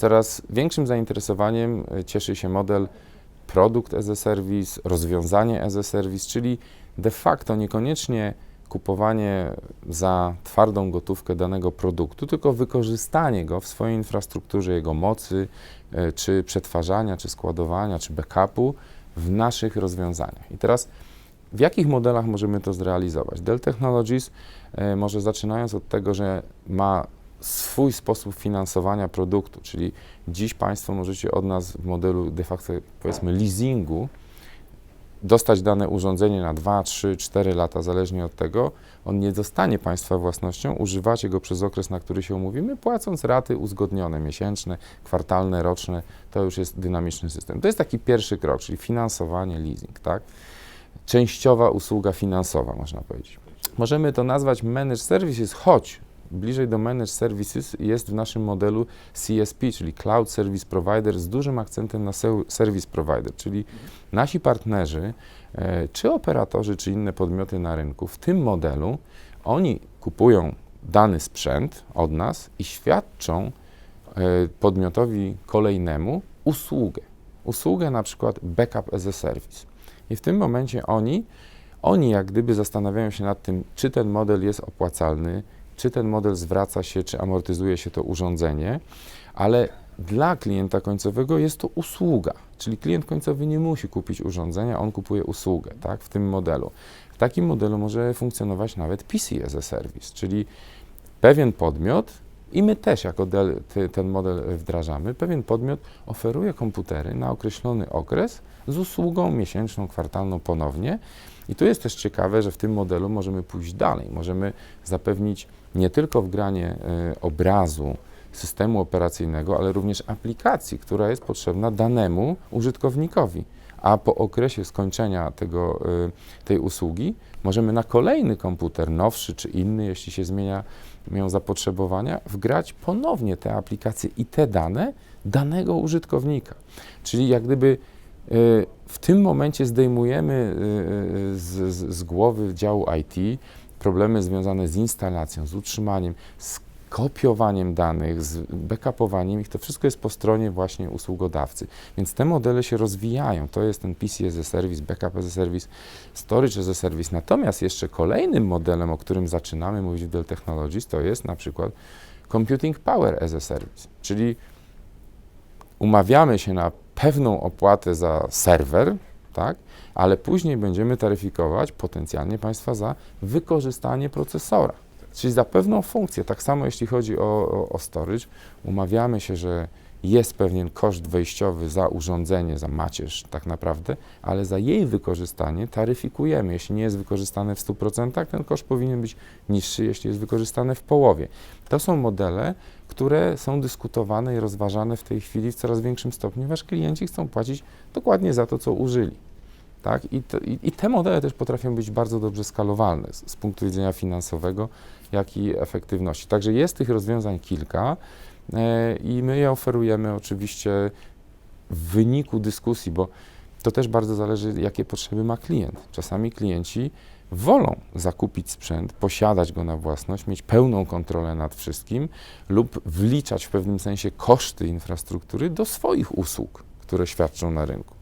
Coraz większym zainteresowaniem e, cieszy się model produkt as a service, rozwiązanie as a service, czyli de facto niekoniecznie kupowanie za twardą gotówkę danego produktu, tylko wykorzystanie go w swojej infrastrukturze, jego mocy, e, czy przetwarzania, czy składowania, czy backupu w naszych rozwiązaniach. I teraz w jakich modelach możemy to zrealizować? Dell Technologies, e, może zaczynając od tego, że ma swój sposób finansowania produktu, czyli dziś Państwo możecie od nas w modelu de facto powiedzmy leasingu dostać dane urządzenie na 2, 3, 4 lata, zależnie od tego. On nie zostanie Państwa własnością, używacie go przez okres, na który się umówimy, płacąc raty uzgodnione, miesięczne, kwartalne, roczne. To już jest dynamiczny system. To jest taki pierwszy krok, czyli finansowanie, leasing, tak? Częściowa usługa finansowa, można powiedzieć. Możemy to nazwać managed services, choć bliżej do managed services jest w naszym modelu CSP, czyli Cloud Service Provider z dużym akcentem na service provider, czyli nasi partnerzy, e, czy operatorzy, czy inne podmioty na rynku w tym modelu, oni kupują dany sprzęt od nas i świadczą e, podmiotowi kolejnemu usługę. Usługę na przykład backup as a service. I w tym momencie oni, oni jak gdyby zastanawiają się nad tym, czy ten model jest opłacalny, czy ten model zwraca się, czy amortyzuje się to urządzenie, ale dla klienta końcowego jest to usługa, czyli klient końcowy nie musi kupić urządzenia, on kupuje usługę, tak, w tym modelu. W takim modelu może funkcjonować nawet PC as a service, czyli pewien podmiot, i my też jako Dell ty, ten model wdrażamy, pewien podmiot oferuje komputery na określony okres z usługą miesięczną, kwartalną ponownie. I tu jest też ciekawe, że w tym modelu możemy pójść dalej. Możemy zapewnić nie tylko wgranie e, obrazu systemu operacyjnego, ale również aplikacji, która jest potrzebna danemu użytkownikowi. A po okresie skończenia tego, e, tej usługi możemy na kolejny komputer, nowszy czy inny, jeśli się zmienia mają zapotrzebowania, wgrać ponownie te aplikacje i te dane danego użytkownika. Czyli jak gdyby y, w tym momencie zdejmujemy y, z, z, z głowy działu IT problemy związane z instalacją, z utrzymaniem, z kopiowaniem danych, z backupowaniem ich, to wszystko jest po stronie właśnie usługodawcy. Więc te modele się rozwijają. To jest ten PC as a Service, Backup as a Service, Storage as a Service. Natomiast jeszcze kolejnym modelem, o którym zaczynamy mówić w Dell Technologies, to jest na przykład Computing Power as a Service, czyli umawiamy się na pewną opłatę za serwer, tak? ale później będziemy taryfikować potencjalnie Państwa za wykorzystanie procesora. Czyli za pewną funkcję, tak samo jeśli chodzi o, o, o storage, umawiamy się, że jest pewien koszt wejściowy za urządzenie, za macierz tak naprawdę, ale za jej wykorzystanie taryfikujemy. Jeśli nie jest wykorzystane w 100%, ten koszt powinien być niższy, jeśli jest wykorzystane w połowie. To są modele, które są dyskutowane i rozważane w tej chwili w coraz większym stopniu, ponieważ klienci chcą płacić dokładnie za to, co użyli. Tak? I, te, i, I te modele też potrafią być bardzo dobrze skalowalne z, z punktu widzenia finansowego, jak i efektywności. Także jest tych rozwiązań kilka e, i my je oferujemy oczywiście w wyniku dyskusji, bo to też bardzo zależy, jakie potrzeby ma klient. Czasami klienci wolą zakupić sprzęt, posiadać go na własność, mieć pełną kontrolę nad wszystkim lub wliczać w pewnym sensie koszty infrastruktury do swoich usług, które świadczą na rynku.